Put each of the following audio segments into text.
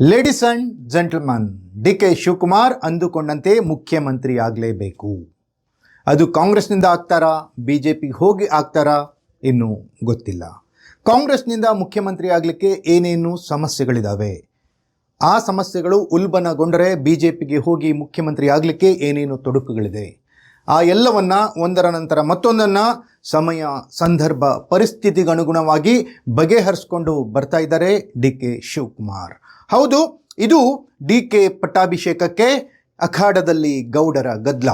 Ladies and gentleman D K Shivakumar ಅಂದುಕೊಂಡಂತೆ ಮುಖ್ಯಮಂತ್ರಿ ಆಗಲೇಬೇಕು. ಅದು ಕಾಂಗ್ರೆಸ್ನಿಂದ ಆಗ್ತಾರಾ ಬಿ ಜೆ ಪಿಗೆ ಹೋಗಿ ಆಗ್ತಾರಾ ಇನ್ನೂ ಗೊತ್ತಿಲ್ಲ. ಕಾಂಗ್ರೆಸ್ನಿಂದ ಮುಖ್ಯಮಂತ್ರಿ ಆಗಲಿಕ್ಕೆ ಏನೇನು ಸಮಸ್ಯೆಗಳಿದ್ದಾವೆ ಆ ಸಮಸ್ಯೆಗಳು ಉಲ್ಬಣಗೊಂಡರೆ ಬಿ ಜೆ ಪಿಗೆ ಹೋಗಿ ಮುಖ್ಯಮಂತ್ರಿ ಆಗಲಿಕ್ಕೆ ಏನೇನು ತೊಡಕುಗಳಿದೆ? ಆ ಎಲ್ಲವನ್ನು ಒಂದರ ನಂತರ ಮತ್ತೊಂದನ್ನು ಸಮಯ, ಸಂದರ್ಭ, ಪರಿಸ್ಥಿತಿಗನುಗುಣವಾಗಿ ಬಗೆಹರಿಸ್ಕೊಂಡು ಬರ್ತಾ ಇದ್ದಾರೆ ಡಿ ಕೆ ಶಿವಕುಮಾರ್. ಹೌದು, ಇದು ಡಿ ಕೆ ಪಟ್ಟಾಭಿಷೇಕಕ್ಕೆ ಅಖಾಡದಲ್ಲಿ ಗೌಡರ ಗದ್ಲ.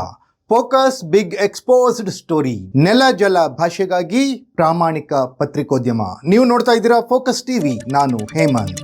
Focus big exposed story. ನೆಲ ಜಲ ಭಾಷೆಗಾಗಿ ಪ್ರಾಮಾಣಿಕ ಪತ್ರಿಕೋದ್ಯಮ. ನೀವು ನೋಡ್ತಾ ಇದ್ದೀರಾ ಫೋಕಸ್ ಟಿವಿ, ನಾನು ಹೇಮಂತ್.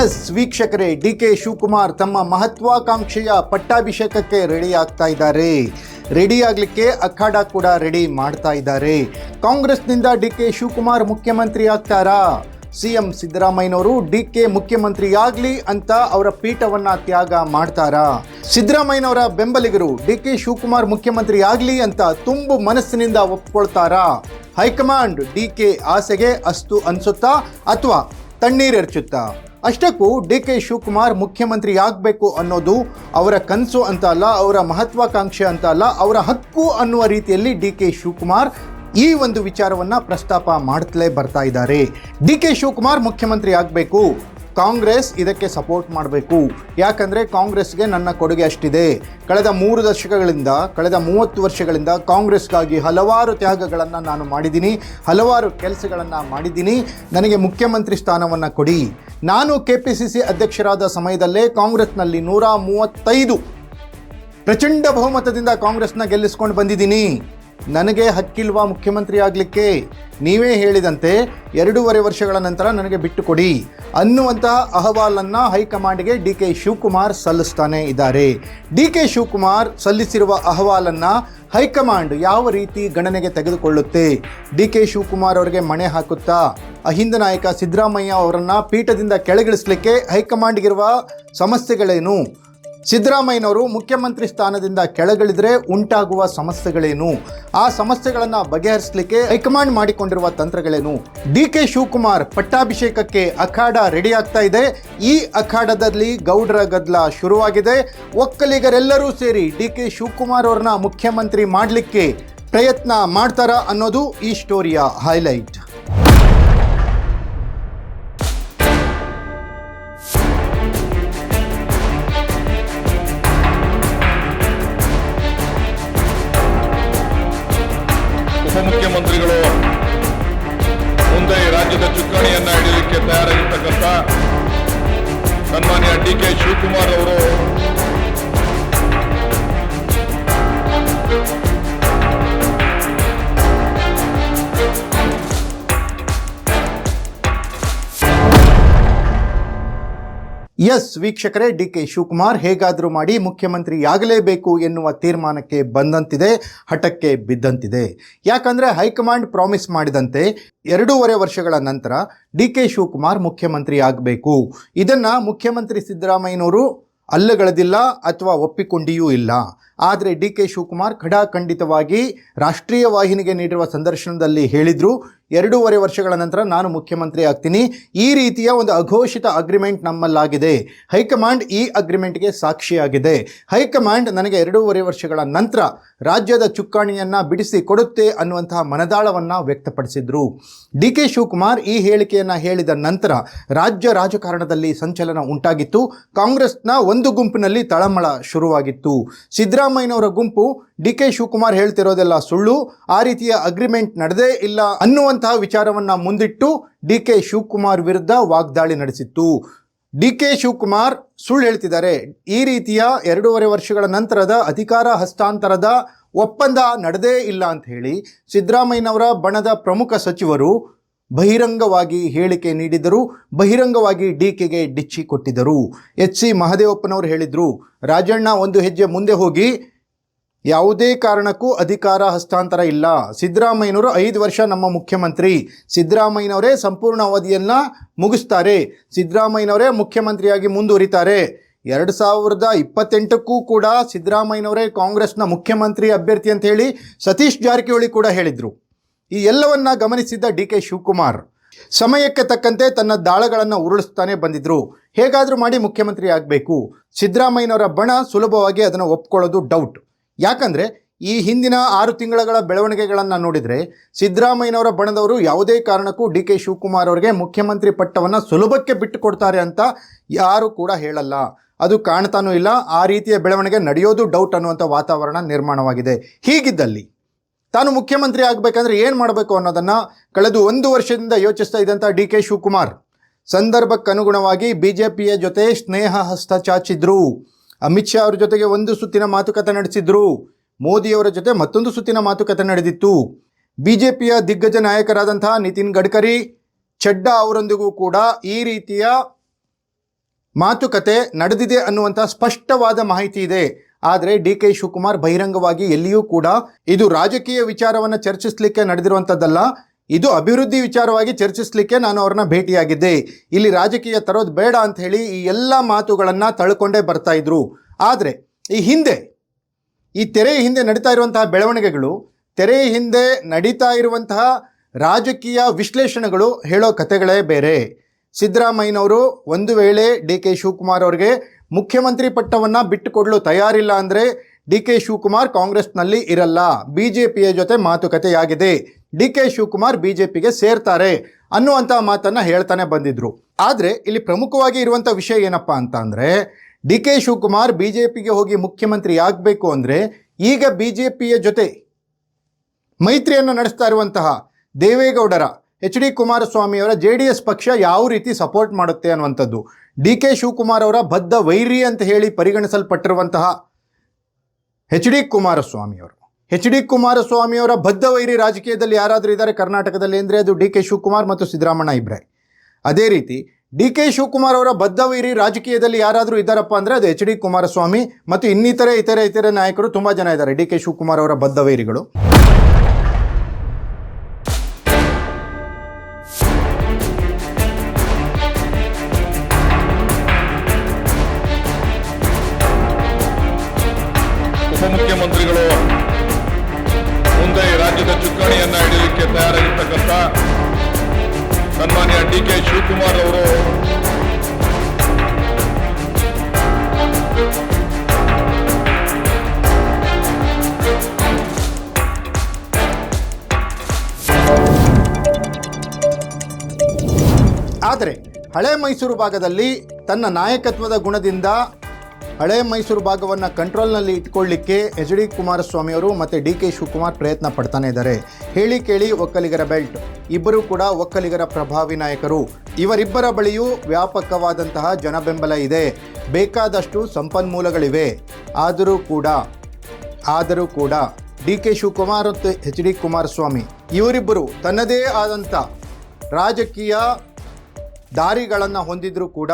ಎಸ್, ವೀಕ್ಷಕರೇ ಡಿ ಕೆ ಶಿವಕುಮಾರ್ ತಮ್ಮ ಮಹತ್ವಾಕಾಂಕ್ಷೆಯ ಪಟ್ಟಾಭಿಷೇಕಕ್ಕೆ ರೆಡಿ ಆಗ್ತಾ ಇದ್ದಾರೆ. ರೆಡಿ ಆಗಲಿಕ್ಕೆ ಅಖಾಡ ಕೂಡ ರೆಡಿ ಮಾಡ್ತಾ ಇದ್ದಾರೆ. ಕಾಂಗ್ರೆಸ್ನಿಂದ ಡಿ ಕೆ ಶಿವಕುಮಾರ್ ಮುಖ್ಯಮಂತ್ರಿ ಆಗ್ತಾರಾ? ಸಿ ಎಂ ಸಿದ್ದರಾಮಯ್ಯನವರು ಡಿ ಕೆ ಮುಖ್ಯಮಂತ್ರಿ ಆಗಲಿ ಅಂತ ಅವರ ಪೀಠವನ್ನ ತ್ಯಾಗ ಮಾಡ್ತಾರಾ? ಸಿದ್ದರಾಮಯ್ಯನವರ ಬೆಂಬಲಿಗರು ಡಿ ಕೆ ಶಿವಕುಮಾರ್ ಮುಖ್ಯಮಂತ್ರಿ ಆಗಲಿ ಅಂತ ತುಂಬು ಮನಸ್ಸಿನಿಂದ ಒಪ್ಕೊಳ್ತಾರಾ? ಹೈಕಮಾಂಡ್ ಡಿ ಕೆ ಆಸೆಗೆ ಅಸ್ತು ಅನ್ಸುತ್ತಾ ಅಥವಾ ತಣ್ಣೀರೆರ್ಚುತ್ತಾ ಅಷ್ಟಕ್ಕೂ ಡಿ ಕೆ ಶಿವಕುಮಾರ್ ಮುಖ್ಯಮಂತ್ರಿ ಆಗಬೇಕು ಅನ್ನೋದು ಅವರ ಕನಸು ಅಂತ ಅಲ್ಲ, ಅವರ ಮಹತ್ವಾಕಾಂಕ್ಷೆ ಅಂತ ಅಲ್ಲ, ಅವರ ಹಕ್ಕು ಅನ್ನುವ ರೀತಿಯಲ್ಲಿ ಡಿ ಕೆ ಶಿವಕುಮಾರ್ ಈ ಒಂದು ವಿಚಾರವನ್ನ ಪ್ರಸ್ತಾಪ ಮಾಡ್ತಲೇ ಬರ್ತಾ ಇದ್ದಾರೆ. ಡಿ ಕೆ ಶಿವಕುಮಾರ್ ಮುಖ್ಯಮಂತ್ರಿ ಆಗಬೇಕು ಕಾಂಗ್ರೆಸ್ ಇದಕ್ಕೆ ಸಪೋರ್ಟ್ ಮಾಡಬೇಕು. ಯಾಕಂದರೆ ಕಾಂಗ್ರೆಸ್ಗೆ ನನ್ನ ಕೊಡುಗೆ ಅಷ್ಟಿದೆ. ಕಳೆದ ಮೂರು ದಶಕಗಳಿಂದ, ಕಳೆದ ಮೂವತ್ತು ವರ್ಷಗಳಿಂದ ಕಾಂಗ್ರೆಸ್ಗಾಗಿ ಹಲವಾರು ತ್ಯಾಗಗಳನ್ನು ನಾನು ಮಾಡಿದ್ದೀನಿ. ಹಲವಾರು ಕೆಲಸಗಳನ್ನು ಮಾಡಿದ್ದೀನಿ. ನನಗೆ ಮುಖ್ಯಮಂತ್ರಿ ಸ್ಥಾನವನ್ನು ಕೊಡಿ. ನಾನು ಕೆ ಪಿ ಸಿ ಸಿ ಅಧ್ಯಕ್ಷರಾದ ಸಮಯದಲ್ಲೇ ಕಾಂಗ್ರೆಸ್ನಲ್ಲಿ ನೂರ ಮೂವತ್ತೈದು ಪ್ರಚಂಡ ಬಹುಮತದಿಂದ ಕಾಂಗ್ರೆಸ್ನ ಗೆಲ್ಲಿಸ್ಕೊಂಡು ಬಂದಿದ್ದೀನಿ. ನನಗೆ ಹಕ್ಕಿಲ್ವಾ ಮುಖ್ಯಮಂತ್ರಿ ಆಗಲಿಕ್ಕೆ? ನೀವೇ ಹೇಳಿದಂತೆ ಎರಡೂವರೆ ವರ್ಷಗಳ ನಂತರ ನನಗೆ ಬಿಟ್ಟುಕೊಡಿ ಅನ್ನುವಂತಹ ಅಹವಾಲನ್ನು ಹೈಕಮಾಂಡ್ಗೆ ಡಿ ಕೆ ಶಿವಕುಮಾರ್ ಸಲ್ಲಿಸ್ತಾನೆ ಇದ್ದಾರೆ. ಡಿ ಕೆ ಶಿವಕುಮಾರ್ ಸಲ್ಲಿಸಿರುವ ಅಹವಾಲನ್ನು ಹೈಕಮಾಂಡ್ ಯಾವ ರೀತಿ ಗಣನೆಗೆ ತೆಗೆದುಕೊಳ್ಳುತ್ತೆ? ಡಿ ಕೆ ಶಿವಕುಮಾರ್ ಅವರಿಗೆ ಮಣೆ ಹಾಕುತ್ತಾ? ಅಹಿಂದ ನಾಯಕ ಸಿದ್ದರಾಮಯ್ಯ ಅವರನ್ನು ಪೀಠದಿಂದ ಕೆಳಗಿಳಿಸಲಿಕ್ಕೆ ಹೈಕಮಾಂಡ್ಗಿರುವ ಸಮಸ್ಯೆಗಳೇನು? ಸಿದ್ದರಾಮಯ್ಯನವರು ಮುಖ್ಯಮಂತ್ರಿ ಸ್ಥಾನದಿಂದ ಕೆಳಗಿಳಿದ್ರೆ ಉಂಟಾಗುವ ಸಮಸ್ಯೆಗಳೇನು? ಆ ಸಮಸ್ಯೆಗಳನ್ನು ಬಗೆಹರಿಸಲಿಕ್ಕೆ ಹೈಕಮಾಂಡ್ ಮಾಡಿಕೊಂಡಿರುವ ತಂತ್ರಗಳೇನು? ಡಿ ಕೆ ಶಿವಕುಮಾರ್ ಪಟ್ಟಾಭಿಷೇಕಕ್ಕೆ ಅಖಾಡ ರೆಡಿ ಆಗ್ತಾ ಇದೆ. ಈ ಅಖಾಡದಲ್ಲಿ ಗೌಡರ ಗದ್ದಲ ಶುರುವಾಗಿದೆ. ಒಕ್ಕಲಿಗರೆಲ್ಲರೂ ಸೇರಿ ಡಿ ಕೆ ಶಿವಕುಮಾರ್ ಅವ್ರನ್ನ ಮುಖ್ಯಮಂತ್ರಿ ಮಾಡಲಿಕ್ಕೆ ಪ್ರಯತ್ನ ಮಾಡ್ತಾರಾ ಅನ್ನೋದು ಈ ಸ್ಟೋರಿಯ ಹೈಲೈಟ್ ತಯಾರಾಗಿರ್ತಕ್ಕಂಥ ಸನ್ಮಾನ್ಯ ಡಿ ಕೆ ಶಿವಕುಮಾರ್ ಅವರು. ಎಸ್ ವೀಕ್ಷಕರೇ, ಡಿ ಕೆ ಶಿವಕುಮಾರ್ ಹೇಗಾದರೂ ಮಾಡಿ ಮುಖ್ಯಮಂತ್ರಿ ಆಗಲೇಬೇಕು ಎನ್ನುವ ತೀರ್ಮಾನಕ್ಕೆ ಬಂದಂತಿದೆ, ಹಠಕ್ಕೆ ಬಿದ್ದಂತಿದೆ. ಯಾಕಂದರೆ ಹೈಕಮಾಂಡ್ ಪ್ರಾಮಿಸ್ ಮಾಡಿದಂತೆ ಎರಡೂವರೆ ವರ್ಷಗಳ ನಂತರ ಡಿ ಕೆ ಶಿವಕುಮಾರ್ ಮುಖ್ಯಮಂತ್ರಿ ಆಗಬೇಕು ಇದನ್ನು ಮುಖ್ಯಮಂತ್ರಿ ಸಿದ್ದರಾಮಯ್ಯನವರು ಅಲ್ಲಗಳೆದಿಲ್ಲ ಅಥವಾ ಒಪ್ಪಿಕೊಂಡಿಯೂ ಇಲ್ಲ. ಆದರೆ ಡಿ ಕೆ ಶಿವಕುಮಾರ್ ಖಡಾಖಂಡಿತವಾಗಿ ರಾಷ್ಟ್ರೀಯ ವಾಹಿನಿಗೆ ನೀಡಿರುವ ಸಂದರ್ಶನದಲ್ಲಿ ಹೇಳಿದರು, ಎರಡೂವರೆ ವರ್ಷಗಳ ನಂತರ ನಾನು ಮುಖ್ಯಮಂತ್ರಿ ಆಗ್ತೀನಿ. ಈ ರೀತಿಯ ಒಂದು ಅಘೋಷಿತ ಅಗ್ರಿಮೆಂಟ್ ನಮ್ಮಲ್ಲಾಗಿದೆ. ಹೈಕಮಾಂಡ್ ಈ ಅಗ್ರಿಮೆಂಟ್ಗೆ ಸಾಕ್ಷಿಯಾಗಿದೆ. ಹೈಕಮಾಂಡ್ ನನಗೆ ಎರಡೂವರೆ ವರ್ಷಗಳ ನಂತರ ರಾಜ್ಯದ ಚುಕ್ಕಾಣಿಯನ್ನು ಬಿಡಿಸಿ ಕೊಡುತ್ತೆ ಅನ್ನುವಂತಹ ಮನದಾಳವನ್ನು ವ್ಯಕ್ತಪಡಿಸಿದರು. ಡಿ ಕೆ ಶಿವಕುಮಾರ್ ಈ ಹೇಳಿಕೆಯನ್ನು ಹೇಳಿದ ನಂತರ ರಾಜ್ಯ ರಾಜಕಾರಣದಲ್ಲಿ ಸಂಚಲನ ಉಂಟಾಗಿತ್ತು. ಕಾಂಗ್ರೆಸ್ನ ಒಂದು ಗುಂಪಿನಲ್ಲಿ ತಳಮಳ ಶುರುವಾಗಿತ್ತು. ಸಿದ್ದರಾಮಯ್ಯನವರ ಗುಂಪು ಡಿ ಕೆ ಶಿವಕುಮಾರ್ ಹೇಳ್ತಿರೋದೆಲ್ಲ ಸುಳ್ಳು. ಆ ರೀತಿಯ ಅಗ್ರಿಮೆಂಟ್ ನಡೆದೇ ಇಲ್ಲ ಅನ್ನುವಂತಹ ವಿಚಾರವನ್ನು ಮುಂದಿಟ್ಟು ಡಿ ಕೆ ಶಿವಕುಮಾರ್ ವಿರುದ್ಧ ವಾಗ್ದಾಳಿ ನಡೆಸಿತ್ತು. ಡಿ ಕೆ ಶಿವಕುಮಾರ್ ಸುಳ್ಳು ಹೇಳ್ತಿದ್ದಾರೆ. ಈ ರೀತಿಯ ಎರಡೂವರೆ ವರ್ಷಗಳ ನಂತರದ ಅಧಿಕಾರ ಹಸ್ತಾಂತರದ ಒಪ್ಪಂದ ನಡೆದೇ ಇಲ್ಲ ಅಂತ ಹೇಳಿ ಸಿದ್ದರಾಮಯ್ಯನವರ ಬಣದ ಪ್ರಮುಖ ಸಚಿವರು ಬಹಿರಂಗವಾಗಿ ಹೇಳಿಕೆ ನೀಡಿದರು ಬಹಿರಂಗವಾಗಿ ಡಿ ಕೆಗೆ ಡಿಚ್ಚಿ ಕೊಟ್ಟಿದ್ದರು. ಎಚ್ ಸಿ ಮಹದೇವಪ್ಪನವರು ಹೇಳಿದರು, ರಾಜಣ್ಣ, ಒಂದು ಹೆಜ್ಜೆ ಮುಂದೆ ಹೋಗಿ. ಯಾವುದೇ ಕಾರಣಕ್ಕೂ ಅಧಿಕಾರ ಹಸ್ತಾಂತರ ಇಲ್ಲ. ಸಿದ್ದರಾಮಯ್ಯನವರು ಐದು ವರ್ಷ ನಮ್ಮ ಮುಖ್ಯಮಂತ್ರಿ. ಸಿದ್ದರಾಮಯ್ಯನವರೇ ಸಂಪೂರ್ಣ ಅವಧಿಯನ್ನು ಮುಗಿಸ್ತಾರೆ. ಸಿದ್ದರಾಮಯ್ಯನವರೇ ಮುಖ್ಯಮಂತ್ರಿಯಾಗಿ ಮುಂದುವರಿತಾರೆ. ಎರಡು ಸಾವಿರದ ಇಪ್ಪತ್ತೆಂಟಕ್ಕೂ ಕೂಡ ಸಿದ್ದರಾಮಯ್ಯನವರೇ ಕಾಂಗ್ರೆಸ್ನ ಮುಖ್ಯಮಂತ್ರಿ ಅಭ್ಯರ್ಥಿ ಅಂತ ಹೇಳಿ ಸತೀಶ್ ಜಾರಕಿಹೊಳಿ ಕೂಡ ಹೇಳಿದರು. ಈ ಎಲ್ಲವನ್ನ ಗಮನಿಸಿದ್ದ ಡಿ ಕೆ ಶಿವಕುಮಾರ್. ಸಮಯಕ್ಕೆ ತಕ್ಕಂತೆ ತನ್ನ ದಾಳಗಳನ್ನು ಉರುಳಿಸ್ತಾನೆ ಬಂದಿದ್ರು. ಹೇಗಾದರೂ ಮಾಡಿ ಮುಖ್ಯಮಂತ್ರಿ ಆಗಬೇಕು. ಸಿದ್ದರಾಮಯ್ಯನವರ ಬಣ ಸುಲಭವಾಗಿ ಅದನ್ನು ಒಪ್ಕೊಳ್ಳೋದು ಡೌಟ್ ಯಾಕಂದರೆ ಈ ಹಿಂದಿನ ಆರು ತಿಂಗಳ ಬೆಳವಣಿಗೆಗಳನ್ನು ನೋಡಿದರೆ ಸಿದ್ದರಾಮಯ್ಯನವರ ಬಣದವರು ಯಾವುದೇ ಕಾರಣಕ್ಕೂ ಡಿ ಕೆ ಶಿವಕುಮಾರ್ ಅವರಿಗೆ ಮುಖ್ಯಮಂತ್ರಿ ಪಟ್ಟವನ್ನು ಸುಲಭಕ್ಕೆ ಬಿಟ್ಟುಕೊಡ್ತಾರೆ ಅಂತ ಯಾರೂ ಕೂಡ ಹೇಳಲ್ಲ. ಅದು ಕಾಣ್ತಾನೂ ಇಲ್ಲ. ಆ ರೀತಿಯ ಬೆಳವಣಿಗೆ ನಡೆಯೋದು ಡೌಟ್ ಅನ್ನುವಂಥ ವಾತಾವರಣ ನಿರ್ಮಾಣವಾಗಿದೆ. ಹೀಗಿದ್ದಲ್ಲಿ ತಾನು ಮುಖ್ಯಮಂತ್ರಿ ಆಗಬೇಕಂದ್ರೆ ಏನು ಮಾಡಬೇಕು ಅನ್ನೋದನ್ನು ಕಳೆದ ಒಂದು ವರ್ಷದಿಂದ ಯೋಚಿಸ್ತಾ ಇದ್ದಂಥ ಡಿ ಕೆ ಶಿವಕುಮಾರ್. ಸಂದರ್ಭಕ್ಕನುಗುಣವಾಗಿ ಬಿ ಜೆ ಪಿಯ ಜೊತೆ ಸ್ನೇಹ ಹಸ್ತ ಚಾಚಿದ್ರು. ಅಮಿತ್ ಶಾ ಅವರ ಜೊತೆಗೆ ಒಂದು ಸುತ್ತಿನ ಮಾತುಕತೆ ನಡೆಸಿದ್ರು. ಮೋದಿಯವರ ಜೊತೆ ಮತ್ತೊಂದು ಸುತ್ತಿನ ಮಾತುಕತೆ ನಡೆದಿತ್ತು. ಬಿ ಜೆ ಪಿಯ ದಿಗ್ಗಜ ನಾಯಕರಾದಂಥ ನಿತಿನ್ ಗಡ್ಕರಿ, ಚಡ್ಡಾ ಅವರೊಂದಿಗೂ ಕೂಡ ಈ ರೀತಿಯ ಮಾತುಕತೆ ನಡೆದಿದೆ ಅನ್ನುವಂಥ ಸ್ಪಷ್ಟವಾದ ಮಾಹಿತಿ ಇದೆ. ಆದರೆ ಡಿ ಕೆ ಶಿವಕುಮಾರ್ ಬಹಿರಂಗವಾಗಿ ಎಲ್ಲಿಯೂ ಕೂಡ ಇದು ರಾಜಕೀಯ ವಿಚಾರವನ್ನು ಚರ್ಚಿಸಲಿಕ್ಕೆ ನಡೆದಿರುವಂಥದ್ದಲ್ಲ ಇದು ಅಭಿವೃದ್ಧಿ ವಿಚಾರವಾಗಿ ಚರ್ಚಿಸಲಿಕ್ಕೆ ನಾನು ಅವ್ರನ್ನ ಭೇಟಿಯಾಗಿದ್ದೆ. ಇಲ್ಲಿ ರಾಜಕೀಯ ತರೋದು ಬೇಡ ಅಂತ ಹೇಳಿ ಈ ಎಲ್ಲ ಮಾತುಗಳನ್ನು ತಳ್ಕೊಂಡೇ ಬರ್ತಾ ಇದ್ರು. ಆದರೆ ಈ ಹಿಂದೆ, ಈ ತೆರೆಯ ಹಿಂದೆ ನಡೀತಾ ಇರುವಂತಹ ಬೆಳವಣಿಗೆಗಳು, ತೆರೆಯ ಹಿಂದೆ ನಡೀತಾ ಇರುವಂತಹ ರಾಜಕೀಯ ವಿಶ್ಲೇಷಣೆಗಳು ಹೇಳೋ ಕಥೆಗಳೇ ಬೇರೆ. ಸಿದ್ದರಾಮಯ್ಯನವರು ಒಂದು ವೇಳೆ ಡಿ ಕೆ ಶಿವಕುಮಾರ್ ಅವರಿಗೆ ಮುಖ್ಯಮಂತ್ರಿ ಪಟ್ಟವನ್ನು ಬಿಟ್ಟುಕೊಡಲು ತಯಾರಿಲ್ಲ ಅಂದರೆ ಡಿ ಕೆ ಶಿವಕುಮಾರ್ ಕಾಂಗ್ರೆಸ್ನಲ್ಲಿ ಇರಲ್ಲ. ಬಿ ಜೆ ಪಿಯ ಜೊತೆ ಮಾತುಕತೆಯಾಗಿದೆ. D K Shivakumar B J ಪಿಗೆ ಸೇರ್ತಾರೆ ಅನ್ನುವಂಥ ಮಾತನ್ನು ಹೇಳ್ತಾನೆ ಬಂದಿದ್ರು. ಆದರೆ ಇಲ್ಲಿ ಪ್ರಮುಖವಾಗಿ ಇರುವಂಥ ವಿಷಯ ಏನಪ್ಪ ಅಂತ ಅಂದರೆ D K Shivakumar B J ಪಿಗೆ ಹೋಗಿ ಮುಖ್ಯಮಂತ್ರಿ ಆಗಬೇಕು ಅಂದರೆ ಈಗ ಬಿ ಜೆ ಪಿಯ ಜೊತೆ ಮೈತ್ರಿಯನ್ನು ನಡೆಸ್ತಾ ಇರುವಂತಹ ದೇವೇಗೌಡರ, ಎಚ್ ಡಿ ಕುಮಾರಸ್ವಾಮಿಯವರ ಜೆ ಡಿ ಎಸ್ ಪಕ್ಷ ಯಾವ ರೀತಿ ಸಪೋರ್ಟ್ ಮಾಡುತ್ತೆ ಅನ್ನುವಂಥದ್ದು. ಡಿ ಕೆ ಶಿವಕುಮಾರ್ ಅವರ ಬದ್ಧ ವೈರಿ ಅಂತ ಹೇಳಿ ಪರಿಗಣಿಸಲ್ಪಟ್ಟಿರುವಂತಹ ಎಚ್ ಡಿ ಕುಮಾರಸ್ವಾಮಿಯವರು ಎಚ್ ಡಿ ಕುಮಾರಸ್ವಾಮಿಯವರ ಬದ್ಧ ವೈರಿ ರಾಜಕೀಯದಲ್ಲಿ ಯಾರಾದರೂ ಇದ್ದಾರೆ ಕರ್ನಾಟಕದಲ್ಲಿ ಅಂದರೆ ಅದು ಡಿ ಕೆ ಶಿವಕುಮಾರ್ ಮತ್ತು ಸಿದ್ದರಾಮಣ್ಣ ಇಬ್ರೆ. ಅದೇ ರೀತಿ ಡಿ ಕೆ ಶಿವಕುಮಾರ್ ಅವರ ಬದ್ಧ ವೈರಿ ರಾಜಕೀಯದಲ್ಲಿ ಯಾರಾದರೂ ಇದ್ದಾರಪ್ಪ ಅಂದರೆ ಅದು ಎಚ್ ಡಿ ಕುಮಾರಸ್ವಾಮಿ ಮತ್ತು ಇನ್ನಿತರೆ, ಇತರೆ ಇತರೆ ನಾಯಕರು ತುಂಬ ಜನ ಇದ್ದಾರೆ. ಡಿ ಕೆ ಶಿವಕುಮಾರ್ ಅವರ ಬದ್ಧ ವೈರಿಗಳು ಉಪಮುಖ್ಯಮಂತ್ರಿಗಳು ಮುಂದೆ ರಾಜ್ಯದ ಚುಕ್ಕಾಣಿಯನ್ನ ಹಿಡಿಯಲಿಕ್ಕೆ ತಯಾರಾಗಿರ್ತಕ್ಕಂಥ ಸನ್ಮಾನ್ಯ ಡಿ ಕೆ ಶಿವಕುಮಾರ್ ಅವರು ಆದರೆ ಹಳೆ ಮೈಸೂರು ಭಾಗದಲ್ಲಿ ತನ್ನ ನಾಯಕತ್ವದ ಗುಣದಿಂದ ಹಳೆ ಮೈಸೂರು ಭಾಗವನ್ನು ಕಂಟ್ರೋಲ್ನಲ್ಲಿ ಇಟ್ಕೊಳ್ಳಿಕ್ಕೆ ಎಚ್ ಡಿ ಕುಮಾರಸ್ವಾಮಿ ಅವರು ಮತ್ತು ಡಿ ಕೆ ಶಿವಕುಮಾರ್ ಪ್ರಯತ್ನ ಪಡ್ತಾನೆ ಇದ್ದಾರೆ. ಹೇಳಿ ಕೇಳಿ ಒಕ್ಕಲಿಗರ ಬೆಲ್ಟ್. ಇಬ್ಬರು ಕೂಡ ಒಕ್ಕಲಿಗರ ಪ್ರಭಾವಿ ನಾಯಕರು. ಇವರಿಬ್ಬರ ಬಳಿಯೂ ವ್ಯಾಪಕವಾದಂತಹ ಜನಬೆಂಬಲ ಇದೆ. ಬೇಕಾದಷ್ಟು ಸಂಪನ್ಮೂಲಗಳಿವೆ. ಆದರೂ ಕೂಡ ಆದರೂ ಕೂಡ ಡಿ ಕೆ ಶಿವಕುಮಾರ್ ಮತ್ತು ಎಚ್ ಡಿ ಕುಮಾರಸ್ವಾಮಿ ಇವರಿಬ್ಬರು ತನ್ನದೇ ಆದಂಥ ರಾಜಕೀಯ ದಾರಿಗಳನ್ನು ಹೊಂದಿದ್ರೂ ಕೂಡ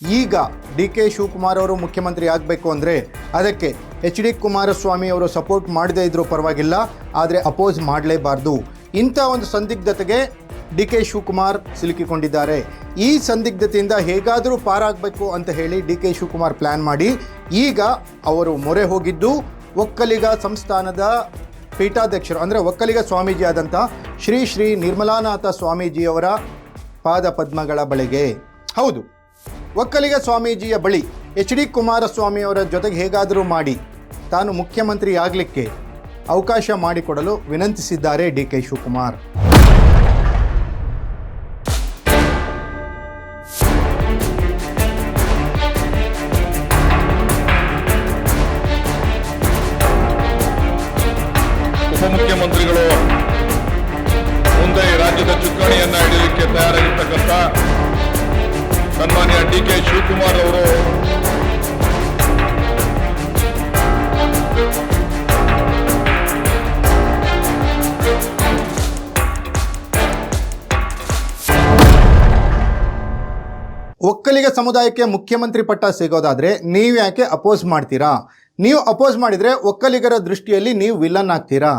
ಈಗ ಡಿ ಕೆ ಶಿವಕುಮಾರ್ ಅವರು ಮುಖ್ಯಮಂತ್ರಿ ಆಗಬೇಕು ಅಂದರೆ ಅದಕ್ಕೆ ಎಚ್ ಡಿ ಕುಮಾರಸ್ವಾಮಿ ಅವರು ಸಪೋರ್ಟ್ ಮಾಡದೇ ಇದ್ರೂ ಪರವಾಗಿಲ್ಲ, ಆದರೆ ಅಪೋಸ್ ಮಾಡಲೇಬಾರ್ದು. ಇಂಥ ಒಂದು ಸಂದಿಗ್ಧತೆಗೆ ಡಿ ಕೆ ಶಿವಕುಮಾರ್ ಸಿಲುಕಿಕೊಂಡಿದ್ದಾರೆ. ಈ ಸಂದಿಗ್ಧತೆಯಿಂದ ಹೇಗಾದರೂ ಪಾರಾಗಬೇಕು ಅಂತ ಹೇಳಿ ಡಿ ಕೆ ಶಿವಕುಮಾರ್ ಪ್ಲ್ಯಾನ್ ಮಾಡಿ, ಈಗ ಅವರು ಮೊರೆ ಹೋಗಿದ್ದು ಒಕ್ಕಲಿಗ ಸಂಸ್ಥಾನದ ಪೀಠಾಧ್ಯಕ್ಷರು, ಅಂದರೆ ಒಕ್ಕಲಿಗ ಸ್ವಾಮೀಜಿ ಆದಂಥ ಶ್ರೀ ಶ್ರೀ ನಿರ್ಮಲಾನಾಥ ಸ್ವಾಮೀಜಿಯವರ ಪಾದ ಪದ್ಮಗಳ ಬಳಿಗೆ. ಹೌದು. ಒಕ್ಕಲಿಗ ಸ್ವಾಮೀಜಿಯ ಬಳಿ ಎಚ್ ಡಿ ಕುಮಾರಸ್ವಾಮಿಯವರ ಜೊತೆಗೆ ಹೇಗಾದರೂ ಮಾಡಿ ತಾನು ಮುಖ್ಯಮಂತ್ರಿ ಆಗಲಿಕ್ಕೆ ಅವಕಾಶ ಮಾಡಿಕೊಡಲು ವಿನಂತಿಸಿದ್ದಾರೆ ಡಿ ಕೆ ಶಿವಕುಮಾರ್. ಸನ್ಮಾನ್ಯ ಡಿ ಕೆ ಶಿವಕುಮಾರ್ ಅವರು. ಒಕ್ಕಲಿಗ ಸಮುದಾಯಕ್ಕೆ ಮುಖ್ಯಮಂತ್ರಿ ಪಟ್ಟ ಸಿಗೋದಾದ್ರೆ ನೀವ್ಯಾಕೆ ಅಪೋಸ್ ಮಾಡ್ತೀರಾ? ನೀವು ಅಪೋಸ್ ಮಾಡಿದರೆ ಒಕ್ಕಲಿಗರ ದೃಷ್ಟಿಯಲ್ಲಿ ನೀವು ವಿಲನ್ ಆಗ್ತೀರಾ?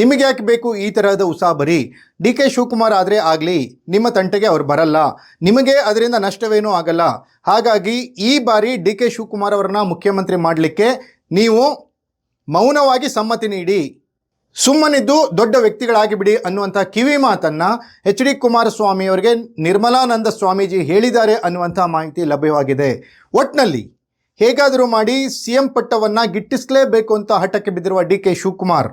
ನಿಮಗೆ ಯಾಕೆ ಬೇಕು ಈ ತರಹದ ಉಸಾಬರಿ? ಡಿ ಕೆ ಶಿವಕುಮಾರ್ ಆದರೆ ಆಗಲಿ, ನಿಮ್ಮ ತಂಟೆಗೆ ಅವ್ರು ಬರಲ್ಲ. ನಿಮಗೆ ಅದರಿಂದ ನಷ್ಟವೇನೂ ಆಗಲ್ಲ. ಹಾಗಾಗಿ ಈ ಬಾರಿ ಡಿ ಕೆ ಶಿವಕುಮಾರ್ ಅವರನ್ನ ಮುಖ್ಯಮಂತ್ರಿ ಮಾಡಲಿಕ್ಕೆ ನೀವು ಮೌನವಾಗಿ ಸಮ್ಮತಿ ನೀಡಿ. ಸುಮ್ಮನಿದ್ದು ದೊಡ್ಡ ವ್ಯಕ್ತಿಗಳಾಗಿಬಿಡಿ ಅನ್ನುವಂಥ ಕಿವಿ ಮಾತನ್ನು ಎಚ್ ಡಿ ಕುಮಾರಸ್ವಾಮಿಯವರಿಗೆ ನಿರ್ಮಲಾನಂದ ಸ್ವಾಮೀಜಿ ಹೇಳಿದ್ದಾರೆ ಅನ್ನುವಂಥ ಮಾಹಿತಿ ಲಭ್ಯವಾಗಿದೆ. ಒಟ್ನಲ್ಲಿ ಹೇಗಾದರೂ ಮಾಡಿ ಸಿ ಎಂ ಪಟ್ಟವನ್ನು ಗಿಟ್ಟಿಸಲೇಬೇಕು ಅಂತ ಹಠಕ್ಕೆ ಬಿದ್ದಿರುವ ಡಿ ಕೆ ಶಿವಕುಮಾರ್.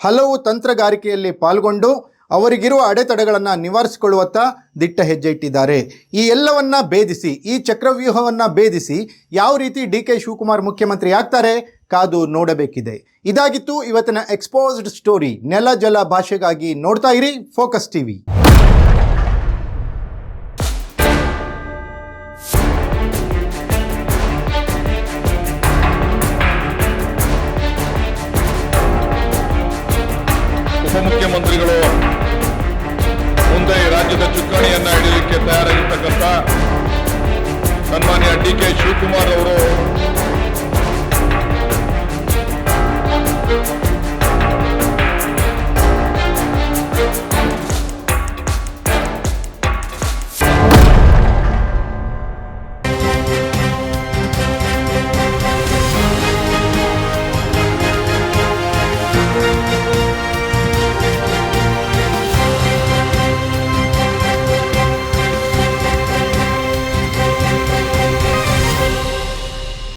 ಹಲವು ತಂತ್ರಗಾರಿಕೆಯಲ್ಲಿ ಪಾಲ್ಗೊಂಡು ಅವರಿಗಿರುವ ಅಡೆತಡೆಗಳನ್ನು ನಿವಾರಿಸಿಕೊಳ್ಳುವತ್ತ ದಿಟ್ಟ ಹೆಜ್ಜೆ ಇಟ್ಟಿದ್ದಾರೆ ಈ ಎಲ್ಲವನ್ನ ಭೇದಿಸಿ, ಈ ಚಕ್ರವ್ಯೂಹವನ್ನು ಭೇದಿಸಿ ಯಾವ ರೀತಿ ಡಿ ಕೆ ಶಿವಕುಮಾರ್ ಮುಖ್ಯಮಂತ್ರಿ ಆಗ್ತಾರೆ ಕಾದು ನೋಡಬೇಕಿದೆ. ಇದಾಗಿತ್ತು ಇವತ್ತಿನ ಎಕ್ಸ್ಪೋಸ್ಡ್ ಸ್ಟೋರಿ ನೆಲ, ಜಲ ಭಾಷೆಗಾಗಿ ನೋಡ್ತಾ ಇರಿ ಫೋಕಸ್ ಟಿವಿ ಉಪಮುಖ್ಯಮಂತ್ರಿಗಳು ಮುಂದೆ ರಾಜ್ಯದ ಚುಕ್ಕಾಣಿಯನ್ನ ಹಿಡಿಯಲಿಕ್ಕೆ ತಯಾರಾಗಿರ್ತಕ್ಕಂಥ ಸನ್ಮಾನ್ಯ ಡಿ ಕೆ ಶಿವಕುಮಾರ್ ಅವರು